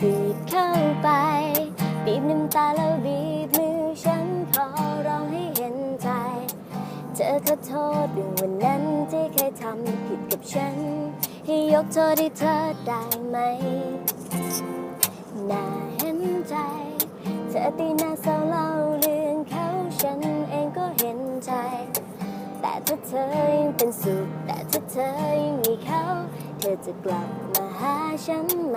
บีบเข้าไป บีบน้ำตาแล้วบีบมือฉันขอร้องให้เห็นใจ เธอขอโทษเรื่องวันนั้นที่เคยทำผิดกับฉัน ให้ยกโทษให้เธอได้ไหม น่าเห็นใจ เธอตีน ถ้าเธอยังเป็นสุขแต่ถ้าเธอยังมีเขา เธอจะกลับมาหาฉันไหม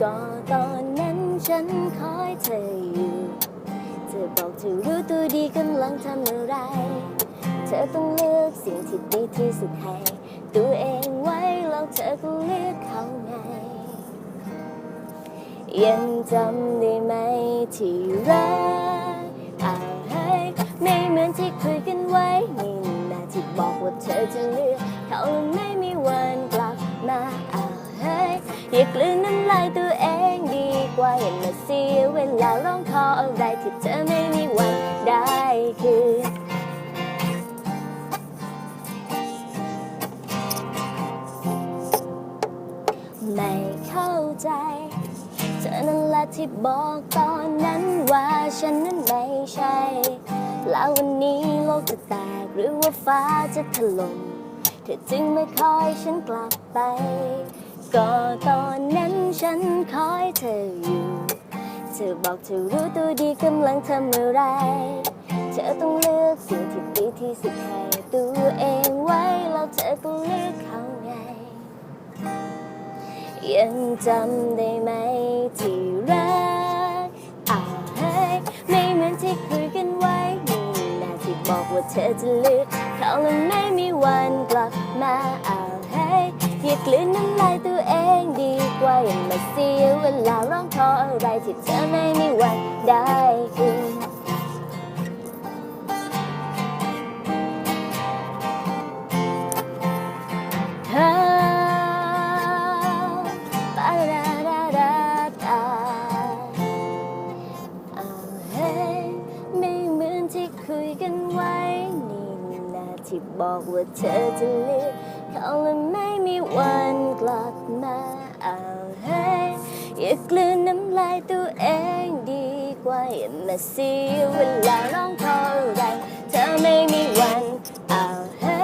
ก็ตอนนั้นฉันคอยเธออยู่ เธอบอกเธอรู้ตัวดีกำลังทำอะไร เธอต้องเลือกสิ่งที่ดีที่สุดให้ตัวเองไว้แล้วเธอก็เลือกเขาไง ยังจำได้ไหมที่รักอาวเฮ้ไม่เหมือนที่คุยกันไว้ บอกว่าเธอจะเลือกเขาไม่มีวันกลับมาเอาวเฮ้ยอย่ากลืนน้ำลายตัวเองดีกว่าอย่ามาเสียเวลาร้องขออะไรที่เธอไม่มีวันได้คืนไม่เข้าใจเธอนั่นแหละที่บอกตอนนั้นว่าฉันนั้นไม่ใช่ แล้ววันนี้โลกจะแตกหรือว่าฟ้าจะถล่มเธอจึงไม่คอยฉันกลับไป ก็ตอนนั้นฉันคอยเธออยู่ เธอบอกเธอรู้ตัวดีกำลังทำอะไร เธอต้องเลือกสิ่งที่ดีที่สุดให้ตัวเองไว้ แล้วเธอก็เลือกเขาไง ยังจำได้ไหมที่รักอ้าวเฮ้ยไม่เหมือนที่คุยกันไว้ บอกว่าเธอจะลือกเขาแล้วไม่มีวันกลับมาเอาให้อย่ากลืนน้ำลายตัวเองดีกว่าอย่ามาเสียเวลาร้องขออะไรที่เธอไม่มีวันได้คืน บอกว่าเธอจะเลือกเขาและไม่มีวันกลับมาเอาเฮ้อย่ากลืนน้ำลายตัวเองดีกว่าอย่ามาเสียเวลาร้องขออะไรเธอไม่มีวันเอาเฮ้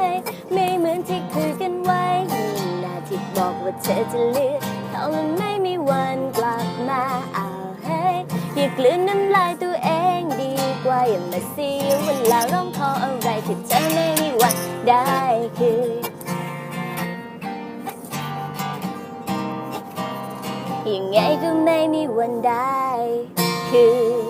ไม่เหมือนที่คุยกันไว้นี่นาที่บอกว่าเธอจะเลือกเขาและไม่มีวันกลับมาเอาเฮ้อย่ากลืนน้ำลายตัวเองดีกว่าอย่ามาเสียเวลาร้องขออะไรที่เธอไม่ ได้คือ ยังไงก็ไม่มีวันได้คือ